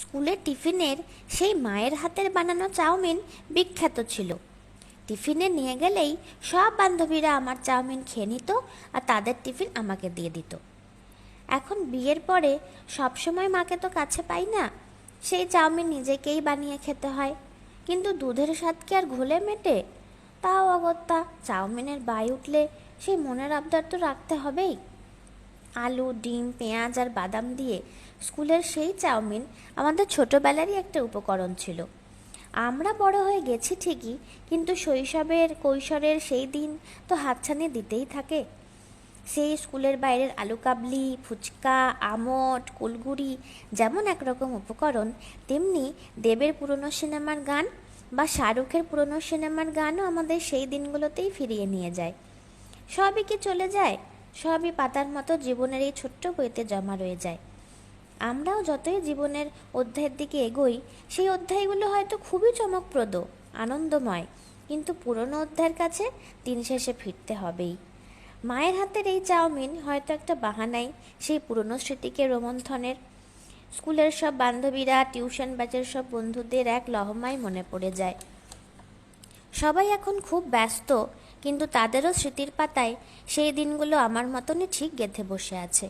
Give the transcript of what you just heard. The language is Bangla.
স্কুলের টিফিনের সেই মায়ের হাতের বানানো চাউমিন বিখ্যাত ছিল। টিফিনে নিয়ে গেলেই সব বান্ধবীরা আমার চাউমিন খেয়ে নিত আর তাদের টিফিন আমাকে দিয়ে দিত। এখন বিয়ের পরে সবসময় মাকে তো কাছে পাই না। সেই চাউমিন নিজেকেই বানিয়ে খেতে হয়। কিন্তু দুধের স্বাদ কি আর ঘোলে মেটে? তাও অগত্যা চাউমিনের বাই উঠলে সেই মনের আবদার তো রাখতে হবেই। আলু, ডিম, পেঁয়াজ আর বাদাম দিয়ে স্কুলের সেই চাউমিন আমাদের ছোটোবেলারই একটা উপকরণ ছিল। আমরা বড় হয়ে গেছি ঠিকই, কিন্তু শৈশবের কৈশোরের সেই দিন তো হাতছানি দিতেই থাকে। সেই স্কুলের বাইরের আলু কাবলি, ফুচকা, আমট, কুলগুড়ি যেমন একরকম উপকরণ, তেমনি দেবের পুরনো সিনেমার গান বা শাহরুখের পুরনো সিনেমার গানও আমাদের সেই দিনগুলোতেই ফিরিয়ে নিয়ে যায়। সবই কি চলে যায়? সবই পাতার মতো জীবনের এই ছোট্ট বইতে জমা রয়ে যায়। আমরাও যতই জীবনের অধ্যায়ের দিকে এগোই, সেই অধ্যায়গুলো হয়তো খুবই চমকপ্রদ, আনন্দময়, কিন্তু পুরনো অধ্যায়ের কাছে দিন শেষে ফিরতে হবেই। মায়ের হাতের এই চাউমিন হয়তো একটা বাহানাই সেই পুরনো স্মৃতিকে রোমন্থনের। স্কুলের সব বান্ধবীরা, টিউশন ব্যাচের সব বন্ধুদের এক লহমায় মনে পড়ে যায়। সবাই এখন খুব ব্যস্ত কিন্তু তাদেরও স্মৃতির পাতায় সেই দিনগুলো আমার মতনই ঠিক গেঁথে বসে আছে।